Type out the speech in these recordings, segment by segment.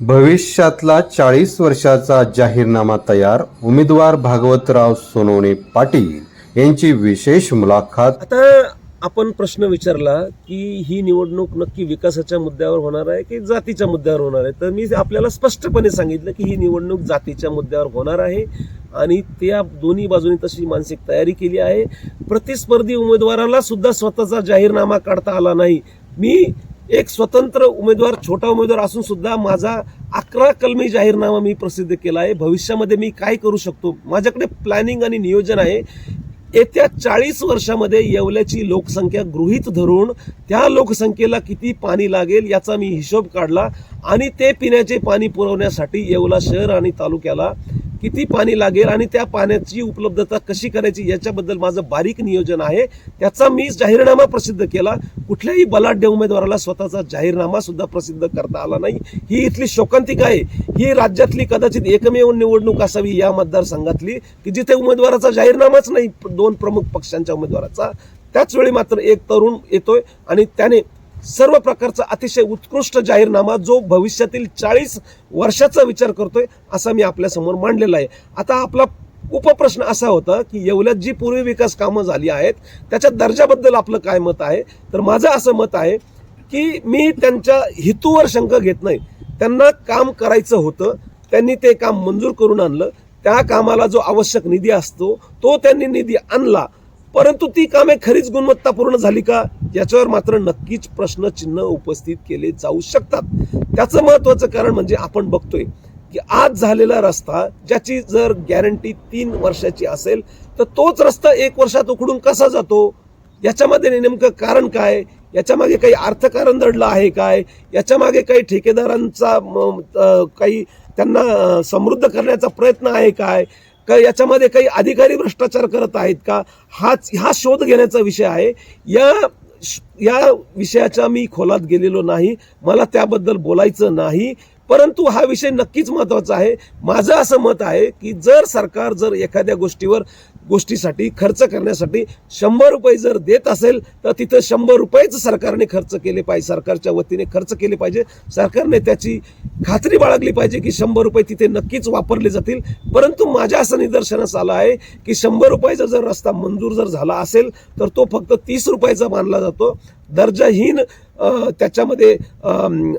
भविष्यातला चाळीस वर्षाचा जाहीरनामा तयार उमेदवार भागवतराव सोनवणे पाटील यांची विशेष मुलाखत. आता आपण प्रश्न विचारला की ही निवडणूक नक्की विकासाच्या मुद्द्यावर होणार आहे की जातीच्या मुद्द्यावर होणार आहे? तर मी आपल्याला स्पष्टपणे सांगितलं की ही निवडणूक जातीच्या मुद्द्यावर होणार आहे आणि त्या दोन्ही बाजूनी तशी मानसिक तयारी केली आहे. प्रतिस्पर्धी उमेदवाराला सुद्धा स्वतःचा जाहीरनामा काढता आला नाही. मी एक स्वतंत्र उमेदवार छोटा उमेदवार असून सुद्धा माझा अकरा कलमी जाहीरनामा मी प्रसिद्ध केला आहे. भविष्यामध्ये मी काय करू शकतो? माझ्याकडे प्लॅनिंग आणि नियोजन आहे. येत्या चाळीस वर्षामध्ये येवल्याची लोकसंख्या गृहीत धरून त्या लोकसंख्येला किती पाणी लागेल याचा मी हिशोब काढला आणि ते पिण्याचे पाणी पुरवण्यासाठी येवला शहर आणि तालुक्याला किती पाणी लागेल आणि त्या पाण्याची उपलब्धता कशी करायची याच्याबद्दल माझं बारीक नियोजन आहे. त्याचा मी जाहीरनामा प्रसिद्ध केला. कुठल्याही बलाढ्य उमेदवाराला स्वतःचा जाहीरनामा सुद्धा प्रसिद्ध करता आला नाही. ही इथली शोकांतिका आहे. ही राज्यातली कदाचित एकमेव निवडणूक असावी या मतदारसंघातली की जिथे उमेदवाराचा जाहीरनामाच नाही दोन प्रमुख पक्षांच्या उमेदवाराचा. त्याच वेळी मात्र एक तरुण येतोय आणि त्याने सर्व प्रकारचा अतिशय उत्कृष्ट जाहीरनामा जो भविष्यातील चाळीस वर्षाचा विचार करतोय असा मी आपल्यासमोर मांडलेला आहे. आता आपला उपप्रश्न असा होता की येवल्यात जी पूर्वी विकास कामं झाली आहेत त्याच्या दर्जाबद्दल आपलं काय मत आहे? तर माझं असं मत आहे की मी त्यांच्या हितूवर शंका घेत नाही. त्यांना काम करायचं होतं त्यांनी ते काम मंजूर करून आणलं. त्या कामाला जो आवश्यक निधी असतो तो त्यांनी निधी आणला. परंतु ती कामे खरीच गुणवत्तापूर्ण झाली का? याच्यावर मात्र नक्कीच प्रश्नचिन्ह उपस्थित केले जाऊ शकतात. त्याचं महत्वाचं कारण म्हणजे आपण बघतोय की आज झालेला रस्ता ज्याची जर गॅरंटी तीन वर्षाची असेल तर तोच रस्ता एक वर्षात उकडून कसा जातो? याच्यामध्ये नेमकं कारण काय? याच्यामागे काही अर्थकारण दडलं आहे काय? याच्यामागे काही ठेकेदारांचा काही त्यांना समृद्ध करण्याचा प्रयत्न आहे काय? का याच्यामध्ये काही अधिकारी भ्रष्टाचार करत आहेत का? हाच हा शोध घेण्याचा विषय आहे. या या विषयाच्या मी खोलात गेलेलो नाही. मला त्याबद्दल बोलायचं नाही. परंतु हा विषय नक्कीच महत्त्वाचा आहे. माझं असं मत आहे की जर सरकार जर एखाद्या गोष्टीवर गोष्टीसाठी खर्च करण्यासाठी शंभर रुपये जर देत असेल तर तिथं शंभर रुपयेच सरकारने खर्च केले पाहिजे सरकारच्या वतीने खर्च केले पाहिजे. सरकारने त्याची खात्री बाळगली पाहिजे की शंभर रुपये तिथे नक्कीच वापरले जातील. परंतु माझ्या असं निदर्शनास आलं आहे की शंभर रुपयाचा जर रस्ता मंजूर जर झाला असेल तर तो फक्त तीस रुपयाचा मानला जातो. दर्जाहीन त्याच्यामध्ये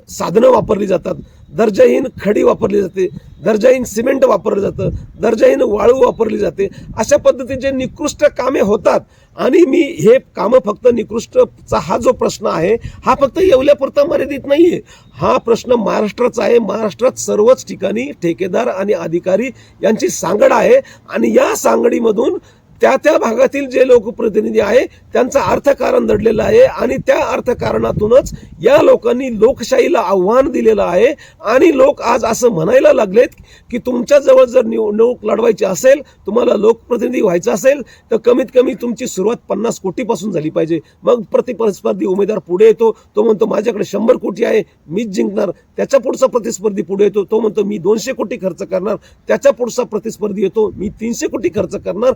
साधनं वापरली जातात. दर्जाहीन खडी वापरली जाते दर्जाहीन सिमेंट वापरलं जातं दर्जाहीन वाळू वापरली जाते. अशा पद्धतीचे निकृष्ट कामे होतात आणि मी हे कामं फक्त निकृष्टचा हा जो प्रश्न आहे हा फक्त येवल्यापुरता मर्यादित नाही आहे हा प्रश्न महाराष्ट्राचा आहे. महाराष्ट्रात सर्वच ठिकाणी ठेकेदार आणि अधिकारी यांची सांगड आहे. आणि या सांगडीमधून त्या त्या भागातील जे लोकप्रतिनिधी आहे त्यांचं अर्थकारण दडलेलं आहे आणि त्या अर्थकारणातूनच या लोकांनी लोकशाहीला आव्हान दिलेलं आहे आणि लोक आज असं म्हणायला लागलेत की तुमच्याजवळ जर निवडणूक लढवायची असेल तुम्हाला लोकप्रतिनिधी व्हायचं असेल तर कमीत कमी तुमची सुरुवात पन्नास कोटीपासून झाली पाहिजे. मग प्रतिस्पर्धी उमेदवार पुढे येतो तो म्हणतो माझ्याकडे शंभर कोटी आहे मीच जिंकणार. त्याच्या पुढचा प्रतिस्पर्धी पुढे येतो तो म्हणतो मी दोनशे कोटी खर्च करणार. त्याच्या पुढचा प्रतिस्पर्धी येतो मी तीनशे कोटी खर्च करणार.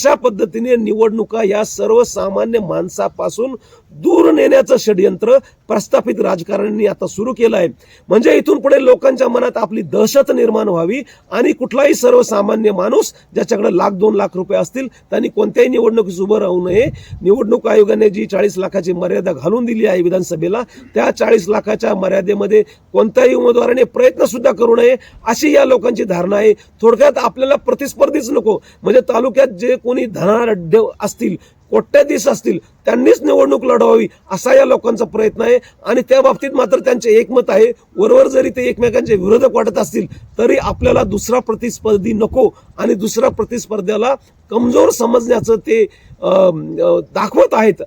अशा पद्धतीने निवडणुका या सर्वसामान्य माणसापासून दूर नेण्याचं षडयंत्र प्रस्थापित राजकारण्यांनी आता सुरू केलं आहे म्हणजे इथून पुढे लोकांच्या मनात आपली दहशत निर्माण व्हावी आणि कुठलाही सर्वसामान्य माणूस ज्याच्याकडे लाख दोन लाख रुपये असतील त्यांनी कोणत्याही निवडणुकीस उभं राहू नये. निवडणूक आयोगाने जी चाळीस लाखाची मर्यादा घालून दिली आहे विधानसभेला त्या चाळीस लाखाच्या मर्यादेमध्ये कोणत्याही उमेदवाराने प्रयत्न सुद्धा करू नये अशी या लोकांची धारणा आहे. थोडक्यात आपल्याला प्रतिस्पर्धीच नको. म्हणजे तालुक्यात जे कोणी धनाढ्य असतील कोट्याधीश असतील त्यांनीच निवडणूक लढवावी असा या लोकांचा प्रयत्न आहे. आणि त्या बाबतीत मात्र त्यांचे एकमत आहे वरवर जरी ते एकमेकांचे विरोधक वाटत असतील तरी आपल्याला दुसरा प्रतिस्पर्धी नको आणि दुसऱ्या प्रतिस्पर्ध्याला कमजोर समजण्याचं ते दाखवत आहेत.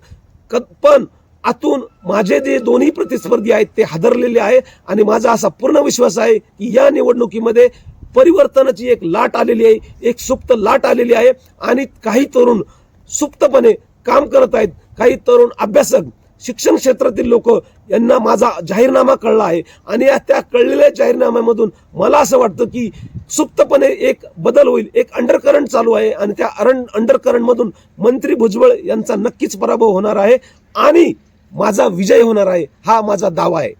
क- पण आतून माझे जे दोन्ही प्रतिस्पर्धी आहेत ते हादरलेले आहे आणि माझा असा पूर्ण विश्वास आहे की या निवडणुकीमध्ये परिवर्तनाची एक लाट आलेली आहे एक सुप्त लाट आलेली आहे. आणि काही तरुण सुप्तपणे काम करत आहेत. काही तरुण अभ्यासक शिक्षण क्षेत्रातील लोक यांना माझा जाहीरनामा कळला आहे. आणि या त्या कळलेल्या जाहीरनाम्यामधून मला असं वाटतं की सुप्तपणे एक बदल होईल. एक अंडरकरंट चालू आहे आणि त्या अरण अंडरकरंटमधून मंत्री भुजबळ यांचा नक्कीच पराभव होणार आहे आणि माझा विजय होणार आहे. हा माझा दावा आहे.